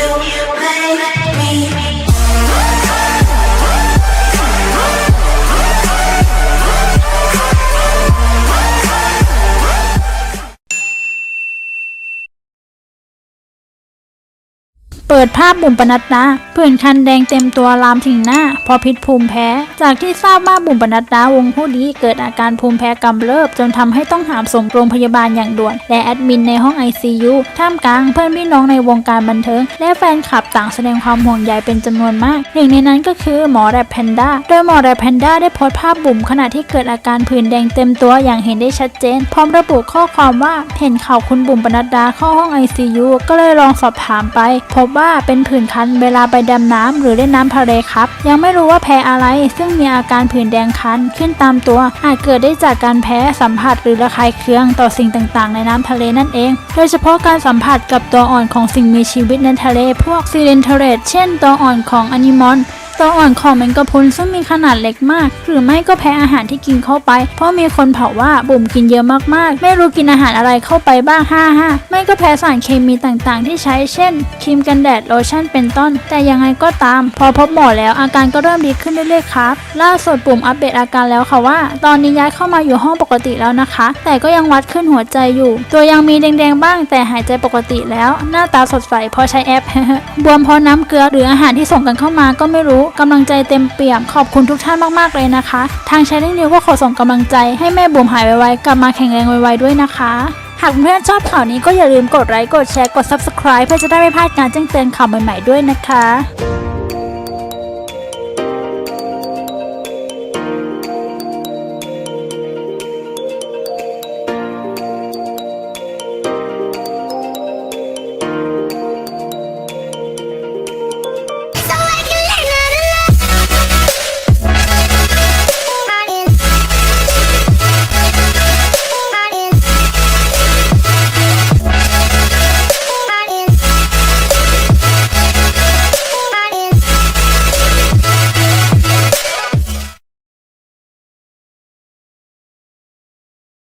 you make me. เปิดภาพบุ๋มปนัดดาผื่นคันแดงเต็มตัวลามถึงหน้า พอพิษภูมิแพ้ จากที่ทราบว่าบุ๋มปนัดดาวงผู้ดีเกิดอาการภูมิแพ้กำเริบ จนทำให้ต้องหามส่งโรงพยาบาลอย่างด่วน และแอดมินในห้อง ICU ท่ามกลางเพื่อนพี่น้องในวงการบันเทิง และแฟนคลับต่างแสดงความห่วงใยเป็นจำนวนมาก หนึ่งในนั้นก็คือหมอแรปแพนด้าโดยหมอแรปแพนด้าได้โพสต์ภาพบุ๋มขณะที่เกิดอาการผื่นแดงเต็มตัวอย่างเห็นได้ชัดเจน พร้อมระบุข้อความว่าเห็นข่าวคุณบุ๋มปนัดดาเข้าห้อง ICU ก็เลยลองสอบถามไป พบว่า่าเป็นผื่นคันเวลาไปดำน้ำหรือเล่นน้ำทะเลครับ ยังไม่รู้ว่าแพ้อะไร ซึ่งมีอาการผื่นแดงคันขึ้นตามตัว อาจเกิดได้จากการแพ้สัมผัสหรือระคายเคืองต่อสิ่งต่างๆ ในน้ำทะเลนั่นเอง โดยเฉพาะการสัมผัสกับตัวอ่อนของสิ่งมีชีวิตในทะเล พวกซีเรนเทเรตเช่นตัวอ่อนของอนิมอน ตัวอ่อนของแมงกะพรุนซึ่งมีขนาดเล็กมาก หรือไม่ก็แพ้อาหารที่กินเข้าไป เพราะมีคนเผาว่าบุ่มกินเยอะมากๆ ไม่รู้กินอาหารอะไรเข้าไปบ้างฮ่าฮ่าไม่ก็แพ้สารเคมีต่างๆ ที่ใช้เช่นครีมกันแดดโลชั่นเป็นต้น แต่ยังไงก็ตาม พอพบหมอแล้วอาการก็เริ่มดีขึ้นเรื่อยๆครับ ล่าสุดปุ่มอัปเดตอาการแล้วค่ะว่า ตอนนี้ย้ายเข้ามาอยู่ห้องปกติแล้วนะคะ แต่ก็ยังวัดขึ้นหัวใจอยู่ ตัวยังมีแดงๆบ้าง แต่หายใจปกติแล้ว หน้าตาสดใสพราะใช้แอปบวมเพราะน้ำเกลือหรืออาหารที่ส่งกันเข้ามาก็ไม่รู้กำลังใจเต็มเปี่ยม ขอบคุณทุกท่านมากๆเลยนะคะ ทางช n น e l นิวก็ขอส่งกำลังใจให้แม่บุ๋มหายไวๆกลับมาแข็งแรงไวๆด้วยนะคะ หากเพื่อนๆชอบข่าวนี้ก็อย่าลืมกดไลค์กดแชร์กด subscribe เพื่อจะได้ไม่พลาดการแจ้งเตือนข่าวใหม่ๆด้วยนะคะ